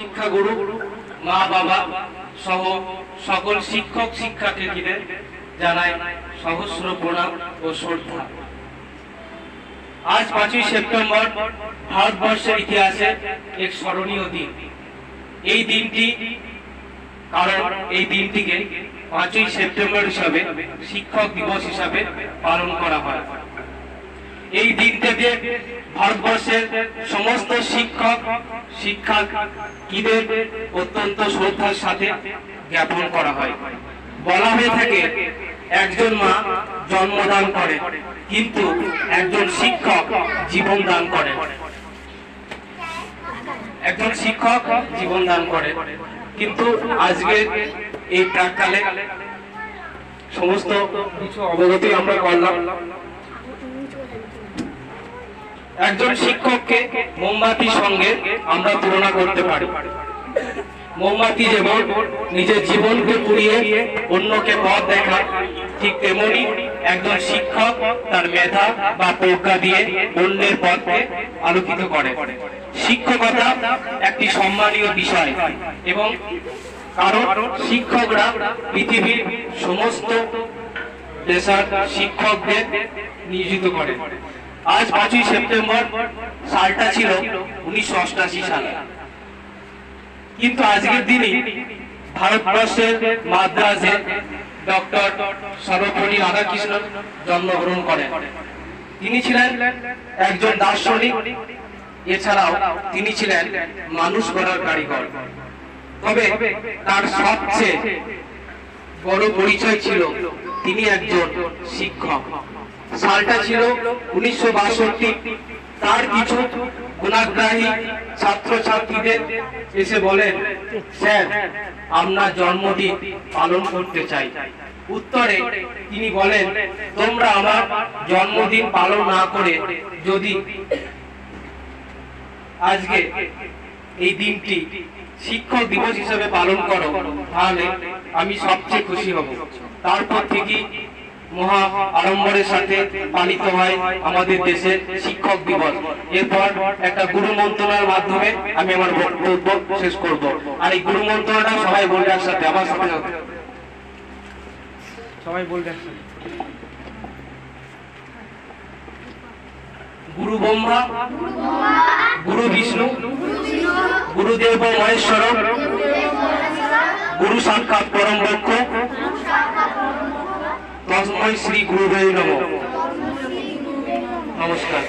শিক্ষাগুরু, মা, বাবা সহ সকল শিক্ষক, শিক্ষার্থীদের জানাই সহস্র প্রণাম ও শ্রদ্ধা। আজ পাঁচই সেপ্টেম্বর, ভারতবর্ষের ইতিহাসে এক স্মরণীয় দিন। এই দিনটি কারণ এই দিনটিকে পাঁচই সেপ্টেম্বর হিসাবে শিক্ষক দিবস হিসাবে পালন করা হয়। এই দিনটাকে ভারতবর্ষের সমস্ত শিক্ষক শিক্ষার্থীদের অত্যন্ত শ্রদ্ধার সাথে জ্ঞাপন করা হয়। বলা হয়ে থাকে, একজন মা জন্মদান করে, কিন্তু একজন শিক্ষক জীবন দান করে। একজন শিক্ষক জীবন দান করে। কিন্তু আজকে এই প্রাককালে সমস্ত কিছু অবগতি আমরা করলাম। একজন শিক্ষককে মোমবাতির সঙ্গে আমরা তুলনা করতে পারি। মোমবাতি যেমন নিজের জীবনকে পুড়িয়ে অন্যকে পথ দেখায় ঠিক তেমনি একজন শিক্ষক তার মেধা বা প্রজ্ঞা দিয়ে অন্যের পথকে আলোকিত করে। শিক্ষকতা একটি সম্মানীয় বিষয় এবং কারণ শিক্ষকরা পৃথিবীর সমস্ত পেশার শিক্ষকদের নিয়োজিত করে। আজ পাঁচই সেপ্টেম্বর, সালটা ছিল উনিশশো অষ্টাশি সালে। কিন্তু আজকের দিনে ভারতবর্ষের মাদ্রাজে ডক্টর সর্বপল্লী রাধাকৃষ্ণন জন্মগ্রহণ করেন। তিনি ছিলেন একজন দার্শনিক, এছাড়াও তিনি ছিলেন মানুষ গড়ার কারিগর। তবে তার সবচেয়ে বড় পরিচয় ছিল তিনি একজন শিক্ষক। সালটা ছিল উনিশশো বাষট্টি। তার কিছু গুণাগ্রাহী ছাত্র ছাত্রীদের এসে বলেন, স্যার, আমরা জন্মদিন পালন করতে চাই। উত্তরে তিনি বলেন, তোমরা আমার জন্মদিন পালন না করে যদি আজকে এই দিনটি শিক্ষক দিবস হিসেবে পালন করো, তাহলে আমি সবচেয়ে খুশি হব। তারপর থেকে মহা আড়ম্বরের সাথে পালিত হয় আমাদের দেশের শিক্ষক দিবস। এরপর একটা গুরু মন্ত্রণার মাধ্যমে আমি আমার বক্তব্য শেষ করব। আর এই গুরু মন্ত্রণাটা সবাই বলবে একসাথে আমার সাথে। সবাই বলবে একসাথে। গুরু ব্রহ্মা গুরু বিষ্ণু গুরুদেব মহেশ্বর গুরু সাক্ষাৎ পরম লক্ষ তস্ময় শ্রী গুরুদেব নম। নমস্কার।